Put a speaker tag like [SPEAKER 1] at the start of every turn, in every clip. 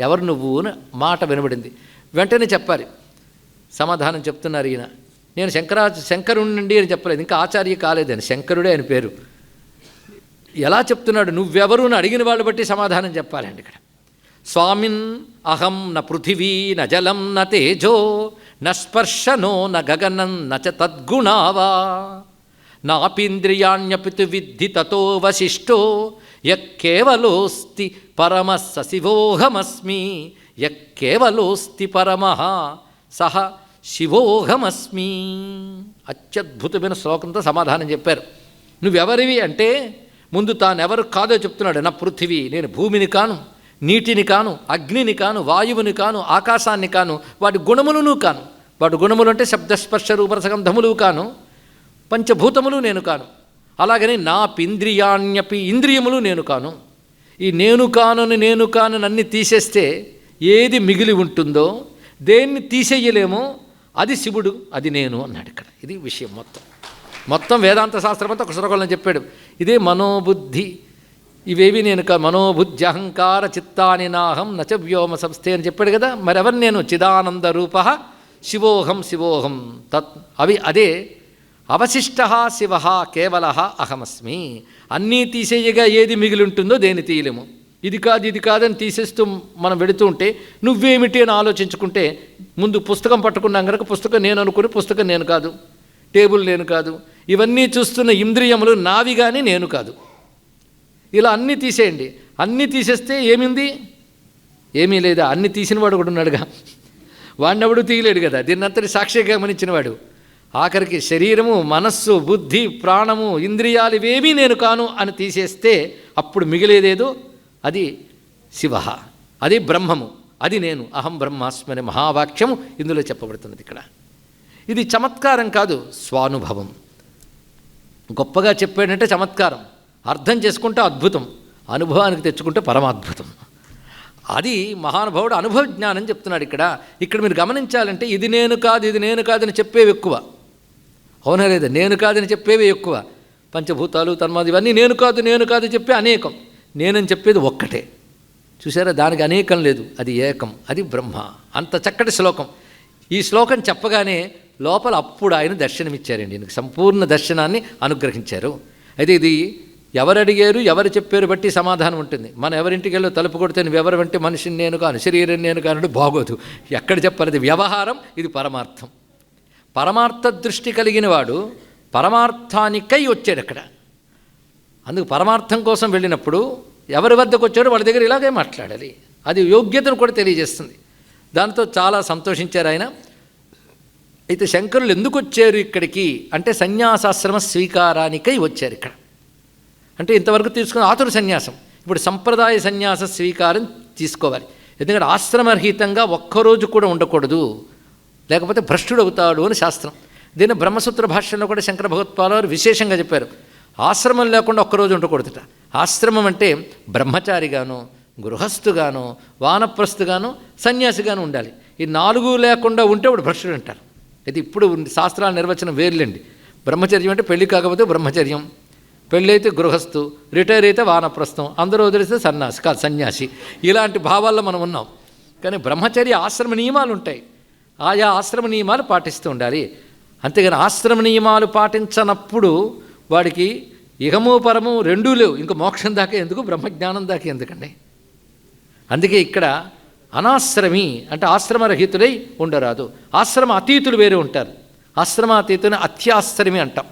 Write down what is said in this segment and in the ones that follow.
[SPEAKER 1] ఎవరు నువ్వు అని మాట వినబడింది. వెంటనే చెప్పాలి. సమాధానం చెప్తున్నారు ఈయన. నేను శంకరా శంకరుణ్ణండి అని చెప్పలేదు. ఇంకా ఆచార్య కాలేదని. శంకరుడే అని పేరు. ఎలా చెప్తున్నాడు? నువ్వెవరు అని అడిగిన వాళ్ళు బట్టి సమాధానం చెప్పాలండి ఇక్కడ. స్వామిన్ అహం న పృథివీ న జలం న తేజో న స్పర్శనో న గగనం న చ తద్గుణావా. నాపీంద్రియాణ్యపితు విద్ధి తతో వశిష్టో యక్కేవలోస్తి పరమ సశివోహమస్మి యక్కేవలోస్తి పరమ సహ శివోహమస్మి. అత్యద్భుతమైన శ్లోకంతో సమాధానం చెప్పారు. నువ్వెవరివి అంటే ముందు తానెవరు కాదో చెప్తున్నాడు నా పృథివీ నేను భూమిని కాను నీటిని కాను అగ్నిని కాను వాయువుని కాను ఆకాశాన్ని కాను వాటి గుణములను కాను. వాటి గుణములు అంటే శబ్దస్పర్శ రూపరసగంధములు కాను. పంచభూతములు నేను కాను. అలాగని నా పింద్రియాణ్యపి ఇంద్రియములు నేను కాను. ఈ నేను కానని నేను కానని అన్ని తీసేస్తే ఏది మిగిలి ఉంటుందో దేన్ని తీసేయలేమో అది శివుడు అది నేను అన్నాడు ఇక్కడ. ఇది విషయం మొత్తం. మొత్తం వేదాంత శాస్త్రం అంతా ఒక శ్లోకంలో చెప్పాడు. ఇదే మనోబుద్ధి. ఇవేవి నేను మనోబుద్ధి అహంకార చిత్తాని నాహం నచ వ్యోమ సంస్థే అని చెప్పాడు కదా. మరెవరు నేను? చిదానంద రూప శివోహం శివోహం తత్. అవి అదే అవశిష్ట శివ కేవల అహమస్మి. అన్నీ తీసేయగా ఏది మిగిలి ఉంటుందో దేని తీయలేము. ఇది కాదు ఇది కాదని తీసేస్తూ మనం వెడుతూ ఉంటే నువ్వేమిటి అని ఆలోచించుకుంటే ముందు పుస్తకం పట్టుకున్నాం కనుక పుస్తకం నేను అనుకుని పుస్తకం నేను కాదు. టేబుల్ నేను కాదు. ఇవన్నీ చూస్తున్న ఇంద్రియములు నావి కానీ నేను కాదు. ఇలా అన్నీ తీసేయండి. అన్నీ తీసేస్తే ఏమింది? ఏమీ లేదా? అన్ని తీసినవాడు కూడా ఉన్నాడుగా. వాడినెవడు తీయలేడు కదా. దీన్నంతటి సాక్షిగా గమనించినవాడు ఆఖరికి శరీరము మనస్సు బుద్ధి ప్రాణము ఇంద్రియాలు ఇవేమీ నేను కాను అని తీసేస్తే అప్పుడు మిగిలేదేదో? అది శివ. అది బ్రహ్మము. అది నేను. అహం బ్రహ్మాస్మి అనే మహావాక్యము ఇందులో చెప్పబడుతున్నది ఇక్కడ. ఇది చమత్కారం కాదు స్వానుభవం. గొప్పగా చెప్పాడంటే చమత్కారం. అర్థం చేసుకుంటే అద్భుతం. అనుభవానికి తెచ్చుకుంటే పరమాద్భుతం. అది మహానుభావుడు అనుభవ జ్ఞానం చెప్తున్నాడు ఇక్కడ. ఇక్కడ మీరు గమనించాలంటే ఇది నేను కాదు ఇది నేను కాదని చెప్పేవి ఎక్కువ. అవునా లేదా? నేను కాదని చెప్పేవి ఎక్కువ. పంచభూతాలు తన్మాది ఇవన్నీ నేను కాదు నేను కాదు చెప్పే అనేకం. నేనని చెప్పేది ఒక్కటే. చూసారా? దానికి అనేకం లేదు. అది ఏకం. అది బ్రహ్మ. అంత చక్కటి శ్లోకం. ఈ శ్లోకం చెప్పగానే లోపల అప్పుడు ఆయన దర్శనమిచ్చారండి. ఈయనకి సంపూర్ణ దర్శనాన్ని అనుగ్రహించారు. అయితే ఇది ఎవరు అడిగారు ఎవరు చెప్పారు బట్టి సమాధానం ఉంటుంది. మనం ఎవరింటికి వెళ్ళో తలుపు కొడితే నువ్వు ఎవరు మనిషిని నేను కాను శరీరం నేను కాను బాగోదు. ఎక్కడ చెప్పాలి? అది వ్యవహారం ఇది పరమార్థం. పరమార్థ దృష్టి కలిగిన వాడు పరమార్థానికై వచ్చాడు అక్కడ. అందుకు పరమార్థం కోసం వెళ్ళినప్పుడు ఎవరి వద్దకు వచ్చాడో వాళ్ళ దగ్గర ఇలాగే మాట్లాడాలి. అది యోగ్యతను కూడా తెలియజేస్తుంది. దాంతో చాలా సంతోషించారు ఆయన. అయితే శంకరులు ఎందుకు వచ్చారు ఇక్కడికి? అంటే సన్యాసాశ్రమ స్వీకారానికై వచ్చారు ఇక్కడ. అంటే ఇంతవరకు తీసుకున్న ఆతురు సన్యాసం. ఇప్పుడు సంప్రదాయ సన్యాస స్వీకారం తీసుకోవాలి. ఎందుకంటే ఆశ్రమరహితంగా ఒక్కరోజు కూడా ఉండకూడదు. లేకపోతే భ్రష్టుడు అవుతాడు అని శాస్త్రం. దీన్ని బ్రహ్మసూత్ర భాష్యంలో కూడా శంకర భగవత్పాల వారు విశేషంగా చెప్పారు. ఆశ్రమం లేకుండా ఒక్కరోజు ఉండకూడదుట. ఆశ్రమం అంటే బ్రహ్మచారిగాను గృహస్థుగాను వానప్రస్థుగాను సన్యాసిగాను ఉండాలి. ఈ నాలుగు లేకుండా ఉంటే వాడు భ్రష్టుడు అంటారు. అయితే ఇప్పుడు శాస్త్రాల నిర్వచనం వేర్లేండి. బ్రహ్మచర్యం అంటే పెళ్ళి కాకపోతే బ్రహ్మచర్యం. పెళ్ళి అయితే గృహస్థు రిటైర్ అయితే వానప్రస్థం అందరూ వదిలిస్తే సన్యాసి కాదు సన్యాసి. ఇలాంటి భావాల్లో మనం ఉన్నాం. కానీ బ్రహ్మచర్య ఆశ్రమ నియమాలు ఉంటాయి. ఆయా ఆశ్రమ నియమాలు పాటిస్తూ ఉండాలి. అంతేగాని ఆశ్రమ నియమాలు పాటించనప్పుడు వాడికి ఇహము పరము రెండూ లేవు. ఇంక మోక్షం దాకా ఎందుకు? బ్రహ్మజ్ఞానం దాకా ఎందుకండి? అందుకే ఇక్కడ అనాశ్రమి అంటే ఆశ్రమరహితులై ఉండరాదు. ఆశ్రమ అతీతులు వేరే ఉంటారు. ఆశ్రమాతీతుని అత్యాశ్రమి అంటాం.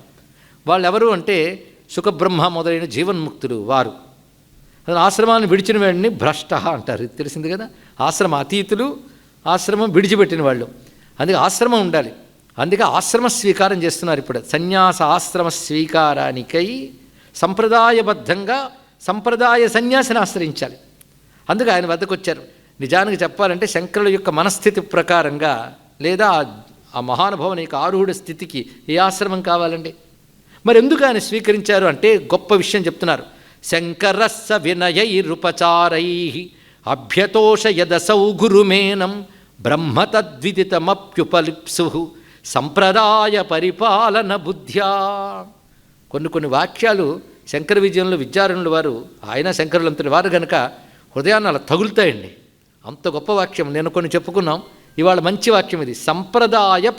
[SPEAKER 1] వాళ్ళు ఎవరు అంటే సుఖబ్రహ్మ మొదలైన జీవన్ముక్తులు వారు. అసలు ఆశ్రమాన్ని విడిచిన వాడిని భ్రష్ట అంటారు. తెలిసింది కదా? ఆశ్రమ అతీతులు ఆశ్రమం విడిచిపెట్టిన వాళ్ళు. అందుకే ఆశ్రమం ఉండాలి. అందుకే ఆశ్రమ స్వీకారం చేస్తున్నారు ఇప్పుడు. సన్యాస ఆశ్రమ స్వీకారానికై సంప్రదాయబద్ధంగా సంప్రదాయ సన్యాసిని ఆశ్రయించాలి. అందుకే ఆయన వద్దకు వచ్చారు నిజానికి చెప్పాలంటే శంకరుల యొక్క మనస్థితి ప్రకారంగా లేదా ఆ- ఆ మహానుభావుని యొక్క ఆరుహుడ స్థితికి ఏ ఆశ్రమం కావాలండి? మరి ఎందుకు ఆయన స్వీకరించారు అంటే గొప్ప విషయం చెప్తున్నారు. శంకరస్స వినయైరుపచారై అభ్యతోష యదసౌ గురుమేనం బ్రహ్మతద్విదితమప్యుపలిప్సు సంప్రదాయ పరిపాలన బుద్ధ్యా. కొన్ని కొన్ని వాక్యాలు శంకర విజయంలో విద్యారణుల వారు ఆయన శంకరులంతటి వారు గనక హృదయాన్ని అలా తగులుతాయండి. అంత గొప్ప వాక్యం నేను కొన్ని చెప్పుకున్నాం. ఇవాళ మంచి వాక్యం ఇది. సంప్రదాయ